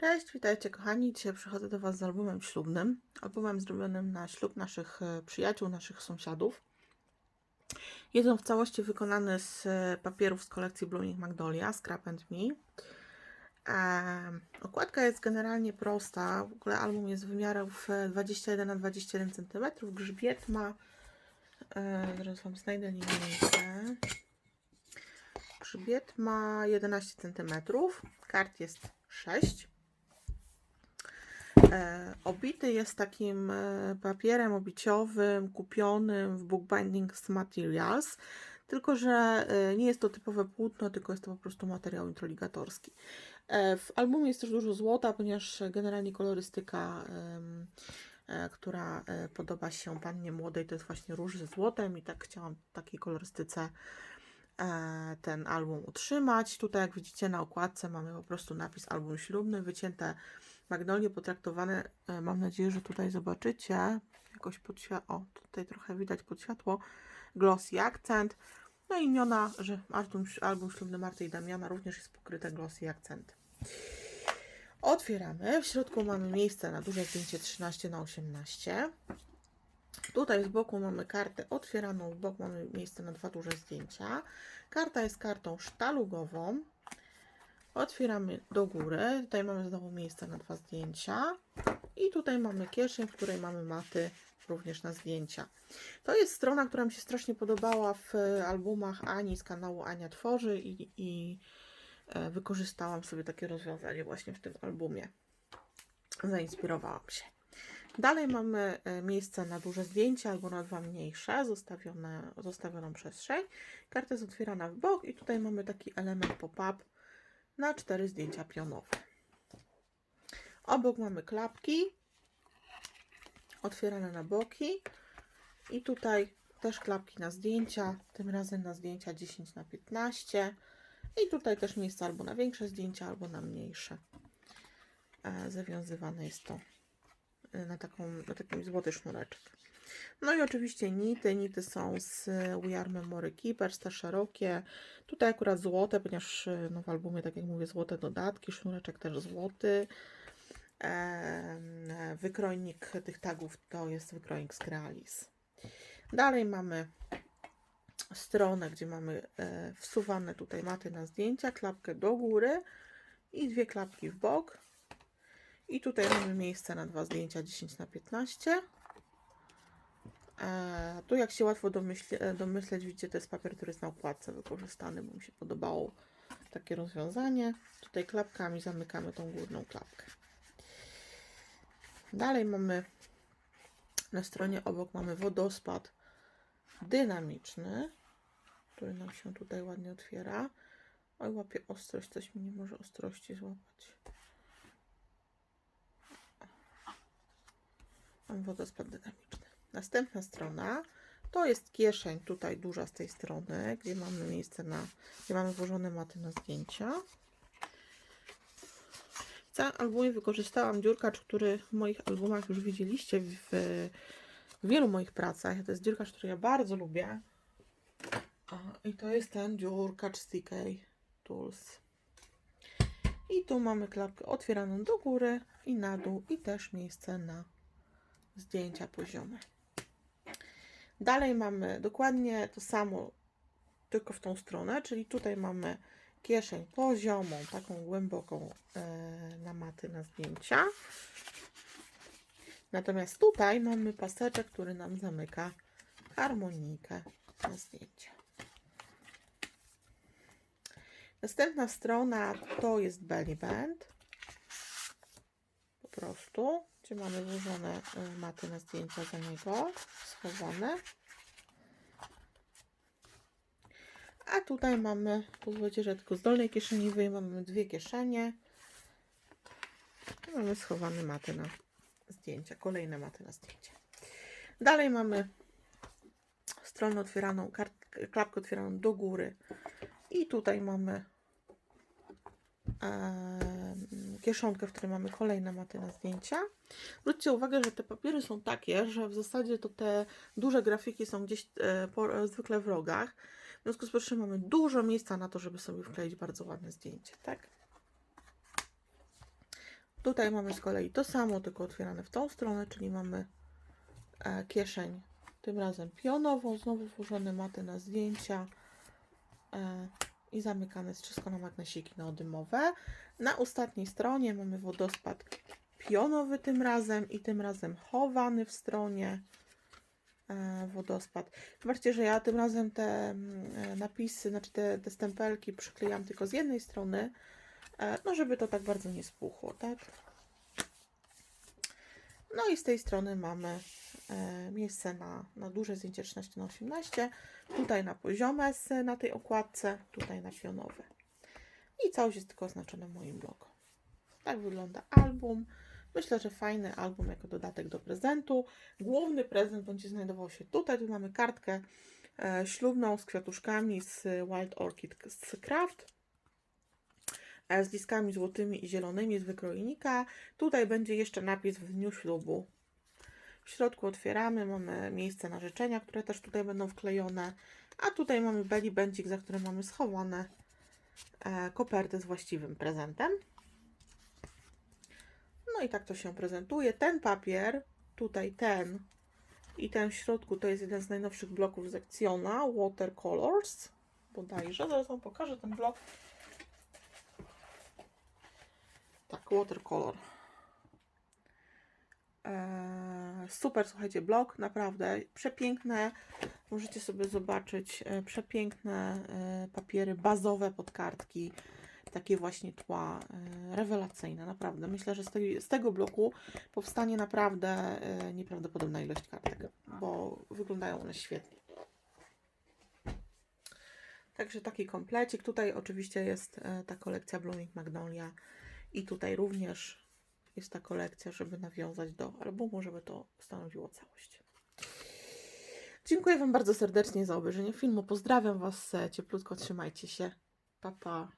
Cześć, witajcie kochani. Dzisiaj przychodzę do Was z albumem ślubnym. Albumem zrobionym na ślub naszych e, przyjaciół, naszych sąsiadów. Jest on w całości wykonany z e, papierów z kolekcji Blooming Magnolia, Scrap and Me. Okładka jest generalnie prosta. W ogóle album jest wymiarów e, 21 na 21 cm. Grzbiet ma. E, zaraz Wam znajdę linijkę. Grzbiet ma 11 cm. Kart jest 6. E, obity jest takim e, papierem obiciowym kupionym w Bookbindings Materials, tylko że e, nie jest to typowe płótno, tylko jest to po prostu materiał introligatorski. W albumie jest też dużo złota, ponieważ generalnie kolorystyka, która podoba się pannie młodej, to jest właśnie róż ze złotem i tak chciałam w takiej kolorystyce ten album utrzymać. Tutaj jak widzicie na okładce mamy po prostu napis album ślubny, wycięte magnolie potraktowane, e, mam nadzieję, że tutaj zobaczycie, jakoś pod światło, o tutaj trochę widać pod światło, glossy akcent, no i imiona, że album, album ślubny Marty i Damiana również jest pokryte glossy akcent. Otwieramy, w środku mamy miejsce na duże zdjęcie 13 na 18 Tutaj z boku mamy kartę otwieraną, w bok mamy miejsce na dwa duże zdjęcia. Karta jest kartą sztalugową. Otwieramy do góry. Tutaj mamy znowu miejsce na dwa zdjęcia. I tutaj mamy kieszeń, w której mamy maty również na zdjęcia. To jest strona, która mi się strasznie podobała w e, albumach Ani z kanału Ania Tworzy i, i e, wykorzystałam sobie takie rozwiązanie właśnie w tym albumie. Zainspirowałam się. Dalej mamy e, miejsce na duże zdjęcia albo na dwa mniejsze, zostawione, zostawioną przestrzeń. Karta jest otwierana w bok i tutaj mamy taki element pop-up na cztery zdjęcia pionowe. Obok mamy klapki otwierane na boki i tutaj też klapki na zdjęcia, tym razem na zdjęcia 10 na 15 i tutaj też miejsce albo na większe zdjęcia, albo na mniejsze. E, Zawiązywane jest to e, na, taką, na taki złoty sznureczek. No i oczywiście nity. Nity są z We Are Memory Keepers, te szerokie. Tutaj akurat złote, ponieważ e, no, w albumie, tak jak mówię, złote dodatki, sznureczek też złoty. E, Wykrojnik tych tagów to jest wykrojnik z Crealis. Dalej mamy stronę, gdzie mamy e, wsuwane tutaj maty na zdjęcia, klapkę do góry i dwie klapki w bok. I tutaj mamy miejsce na dwa zdjęcia 10 na 15 E, tu jak się łatwo domyśle, e, domyśleć, widzicie, to jest papier, który jest na okładce wykorzystany, bo mi się podobało takie rozwiązanie. Tutaj klapkami zamykamy tą górną klapkę. Dalej mamy na stronie obok mamy wodospad dynamiczny, który nam się tutaj ładnie otwiera. Oj, łapie ostrość, coś mi nie może ostrości złapać. Mam wodospad dynamiczny. Następna strona to jest kieszeń tutaj duża z tej strony, gdzie mamy miejsce na, gdzie mamy włożone maty na zdjęcia. W całym albumie wykorzystałam dziurkacz, który w moich albumach już widzieliście w, w wielu moich pracach. To jest dziurkacz, który ja bardzo lubię. I to jest ten dziurkacz z Tools. I tu mamy klapkę otwieraną do góry i na dół i też miejsce na zdjęcia poziome. Dalej mamy dokładnie to samo, tylko w tą stronę, czyli tutaj mamy kieszeń poziomą, taką głęboką e, na maty na zdjęcia. Natomiast tutaj mamy paseczek, który nam zamyka harmonikę na zdjęcia. Następna strona to jest belly band. Prostu, gdzie mamy włożone y, maty na zdjęcia za niego, schowane. A tutaj mamy, pozwólcie, że tylko z dolnej kieszeni wyjmę, mamy dwie kieszenie. I mamy schowane maty na zdjęcia, kolejne maty na zdjęcia. Dalej mamy stronę otwieraną, klapkę otwieraną do góry. I tutaj mamy em, kieszonkę, w której mamy kolejne maty na zdjęcia. Zwróćcie uwagę, że te papiery są takie, że w zasadzie to te duże grafiki są gdzieś e, po, e, zwykle w rogach. W związku z powyższym mamy dużo miejsca na to, żeby sobie wkleić bardzo ładne zdjęcie, tak? Tutaj mamy z kolei to samo, tylko otwierane w tą stronę, czyli mamy e, kieszeń, tym razem pionową, znowu włożone maty na zdjęcia e, i zamykane jest wszystko na magnesiki neodymowe. Na ostatniej stronie mamy wodospad pionowy tym razem i tym razem chowany w stronie e, wodospad. Zobaczcie, że ja tym razem te mm, e, napisy, znaczy te, te stempelki przyklejam tylko z jednej strony, e, no żeby to tak bardzo nie spuchło, tak? No i z tej strony mamy e, miejsce na, na duże zdjęcie 13 na 18 tutaj na poziome S na tej okładce, tutaj na pionowe. I całość jest tylko oznaczona moim logo. Tak wygląda album. Myślę, że fajny album jako dodatek do prezentu. Główny prezent będzie znajdował się tutaj. Tu mamy kartkę e, ślubną z kwiatuszkami z Wild Orchid z Craft. Z liskami złotymi i zielonymi z wykrojnika. Tutaj będzie jeszcze napis w dniu ślubu. W środku otwieramy, mamy miejsce na życzenia, które też tutaj będą wklejone. A tutaj mamy belly bandzik, za którym mamy schowane e, koperty z właściwym prezentem. No i tak to się prezentuje. Ten papier, tutaj ten i ten w środku, to jest jeden z najnowszych bloków z Ekcjona, Watercolors, bodajże. Zaraz Wam pokażę ten blok. Tak, Watercolor. Eee, super, słuchajcie, blok, naprawdę przepiękne. Możecie sobie zobaczyć e, przepiękne e, papiery bazowe pod kartki. Takie właśnie tła e, rewelacyjne, naprawdę. Myślę, że z, z tego bloku powstanie naprawdę e, nieprawdopodobna ilość kartek, bo wyglądają one świetnie. Także taki komplecik. Tutaj oczywiście jest e, ta kolekcja Blooming Magnolia i tutaj również jest ta kolekcja, żeby nawiązać do albumu, żeby to stanowiło całość. Dziękuję Wam bardzo serdecznie za obejrzenie filmu. Pozdrawiam Was cieplutko, trzymajcie się. Pa, pa.